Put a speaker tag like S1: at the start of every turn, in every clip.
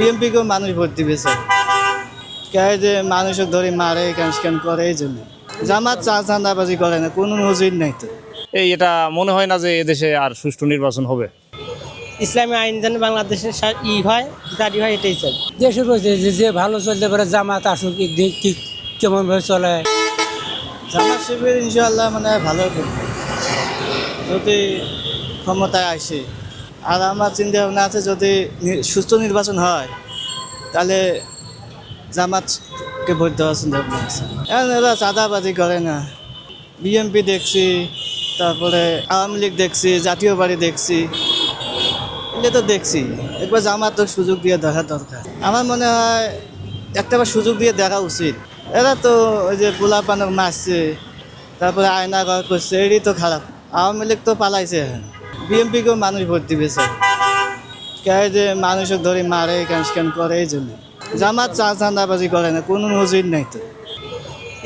S1: বিএমপিকেও মানুষ ভোট দিবে স্যার কে যে মানুষক ধরে মারে ক্যান স্ক্যান করে এই জন্য। জামাত চা চাঁদাবাজি করে না কোনো নজির নাই তো।
S2: এই এটা মনে হয় না যে এদেশে আর সুষ্ঠু নির্বাচন হবে?
S3: ইসলামী আইন যেন বাংলাদেশের ই হয় জারি হয় এটাই চাই।
S4: দেশের রয়েছে যে যে ভালো চলতে পারে জামাত আসুক কি দেখ কি কেমন ভাবে চলে।
S1: জামাত শিবির ইনশাল্লাহ মানে ভালো করবে। যদি ক্ষমতায় আসে আর আমার চিন্তা ভাবনা আছে যদি সুস্থ নির্বাচন হয়, তাহলে জামাতকে ভোট দেওয়ার চিন্তা ভাবনা আছে। এরা চাঁদাবাজি করে না। বিএমপি দেখছি, তারপরে আওয়ামী লীগ দেখছি, জাতীয় বাড়ি দেখছি, এগুলো তো দেখছি। একবার জামাত তো সুযোগ দিয়ে দেখা দরকার। আমার মনে হয় একটাবার সুযোগ দিয়ে দেখা উচিত। এরা তো ওই যে পোলা পানক মারছে, তারপরে আয়না ঘর করছে, এরই তো খারাপ। আওয়ামী লীগ তো পালাইছে বিএমপিকেও মানুষ ভোট দিবে স্যার কে যে মানুষক ধরে মারে ক্যান করে, এই জন্য। জামাত চা চাঁদাবাজি করে না, কোনো নজির নাই তো।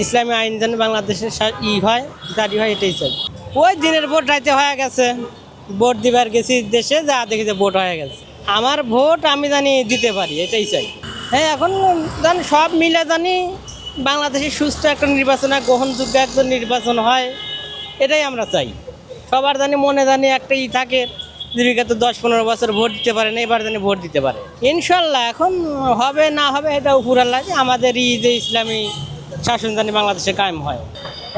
S3: ইসলামী আইন যেন বাংলাদেশের ই হয়, জারি হয়, এটাই চাই। ওই দিনের ভোট রাইতে হয়ে গেছে। ভোট দিবার গেছি দেশে, যা দেখি যে ভোট হয়ে গেছে। আমার ভোট আমি জানি দিতে পারি, এটাই চাই। হ্যাঁ এখন জানি সব মিলে জানি বাংলাদেশের সুস্থ একটা নির্বাচন গ্রহণযোগ্য একটা নির্বাচন হয়, এটাই আমরা চাই। সবার জানি মনে জানি একটা ই থাকে জীবিকা তো দশ পনেরো বছর ভোট দিতে পারে না, এবার জানি ভোট দিতে পারে। ইনশাল্লাহ, এখন হবে না হবে এটা উপর আল্লাহ যে আমাদের ই যে ইসলামী শাসন জানি বাংলাদেশে কায়েম হয়।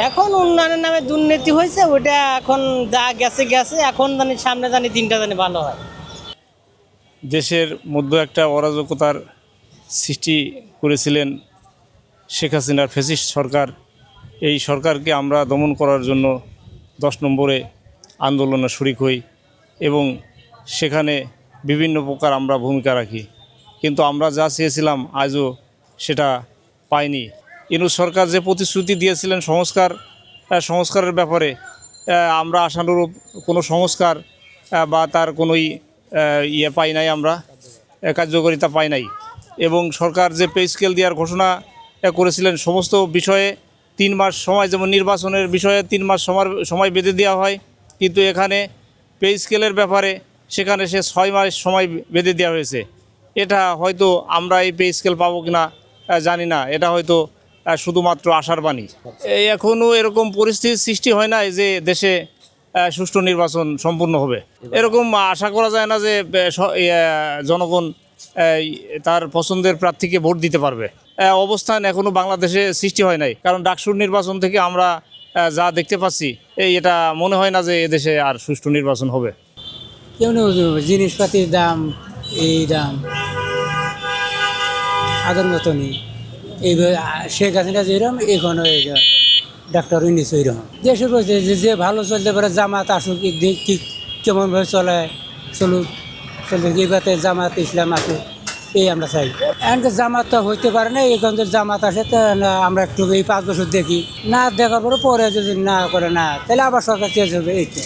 S3: এখন উন্নয়নের নামে দুর্নীতি হয়েছে ওটা এখন যা গেছে গেছে, এখন জানি সামনে জানি দিনটা জানি ভালো হয়।
S2: দেশের মধ্যে একটা অরাজকতার সৃষ্টি করেছিলেন শেখ হাসিনার ফেসিস্ট সরকার। এই সরকারকে আমরা দমন করার জন্য দশ নম্বরে আন্দোলনে শরিক হই এবং সেখানে বিভিন্ন প্রকার আমরা ভূমিকা রাখি। কিন্তু আমরা যা চেয়েছিলাম আজও সেটা পাইনি। ইনু সরকার যে প্রতিশ্রুতি দিয়েছিলেন সংস্কার সংস্কারের ব্যাপারে আমরা আশানুরূপ কোনো সংস্কার বা তার কোনোই ইয়ে পাই নাই আমরা কার্যকারিতা পাই নাই। এবং সরকার যে পে স্কেল দেওয়ার ঘোষণা করেছিলেন সমস্ত বিষয়ে তিন মাস সময়, যেমন নির্বাচনের বিষয়ে তিন মাস সময় সময় বেঁধে দেওয়া হয় কিন্তু এখানে পে স্কেলের ব্যাপারে সেখানে সে ছয় মাস সময় বেঁধে দেওয়া হয়েছে। এটা হয়তো আমরা এই পে স্কেল পাবো কিনা জানি না। এটা হয়তো শুধুমাত্র আশার বাণী। এই এখনও এরকম পরিস্থিতির সৃষ্টি হয় না যে দেশে সুষ্ঠু নির্বাচন সম্পূর্ণ হবে। এরকম আশা করা যায় না যে জনগণ তার পছন্দের প্রার্থীকে ভোট দিতে পারবে। অবস্থান এখনও বাংলাদেশে সৃষ্টি হয় নাই। কারণ ডাকসুর নির্বাচন থেকে আমরা যা দেখতে পাচ্ছি, এই এটা মনে হয় না যে এদেশে আর সুষ্ঠু নির্বাচন হবে।
S4: কেমন জিনিসপাতির দাম, এই দাম, আগের মতনই। এই শেখ হাসিনা যেরকম এখনও এই ডাক্তার ইনিস ওইরকম। দেশের যে যে ভালো চলতে পারে, জামাত আসুক কি দেখ কি কেমন চলে, চলুক চলতে এবারে জামাত ইসলাম আসুক, এই আমরা চাই। এখন জামাত হইতে পারে না এখন যে জামাত আসে তো আমরা একটু এই পাঁচ বছর দেখি। না দেখার পরে পরে যদি না করে না, তাহলে আবার সরকার চেঞ্জ হবে এইটা